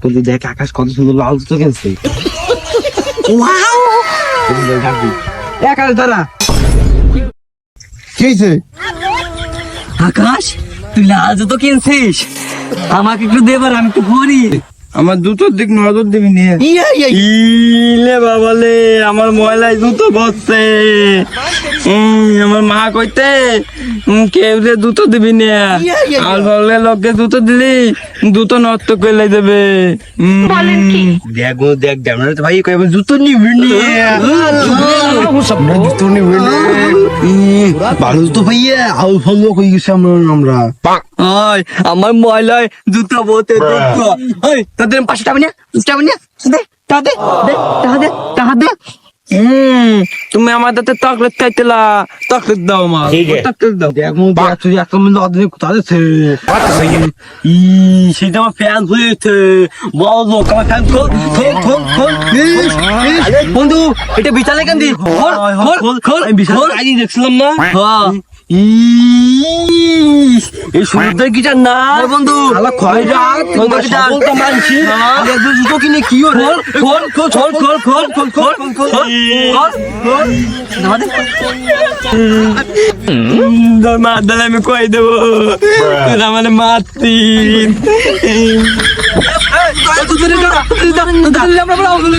তুই দেখ আকাশ কত সুন্দর লাল তো গেছে আকাশ দাঁড়া। কি আকাশ তুই লাল তো কিনছিস। আমাকে একটু দেবার আমি একটু ভরি আমার জুতোর দিক নজর দিবি নিয়ে। ইলে বাবালে আমার ময়লায় জুতো বসছে। উম, আমার মা কইতে উম, কেউ যে জুতো দিবি না আর বললে লোককে জুতো দিলি জুতো নষ্ট করে দেবে। বলেন দেখ দেখ না ভাই কই এবার জুতো নিবি না জুতো নিবি না ভালো জুতো ভাইয়া আউ ভালো কই গেছে আমরা আমরা। ওই আমার ময়লায় জুতো বলতে দুঃখ। ওই তোদের পাঁচশো টাকা নিয়ে টাকা নিয়ে দে টাকা দে দে টাকা দে টাকা দে। হুম তুমি খাইতেলা চকলেট দাও মা। চকলেট দাও। দেখো তুই এত মধ্যে অর্ধেক কোথা যাচ্ছে? ই সেটা আমার ফ্যান হয়েছে। বল লোক আমার ফ্যান খোল খোল খোল খোল। ইস, ইস। আরে। বন্ধু এটা বিছালে কেন দি খোল খোল খোল। আমি বিশাল আগে দেখছিলাম না। হ্যাঁ। এই সমুদ্রের কি না বন্ধু। আলা মানছি হ্যাঁ। জুতো কিনে কি হলো খোল খোল খোল খোল খোল খোল খোল খোল খোল খোল খোল দাও দে তোর মা দালে আমি কই দেবো আমার মাতি আমরা হয়ে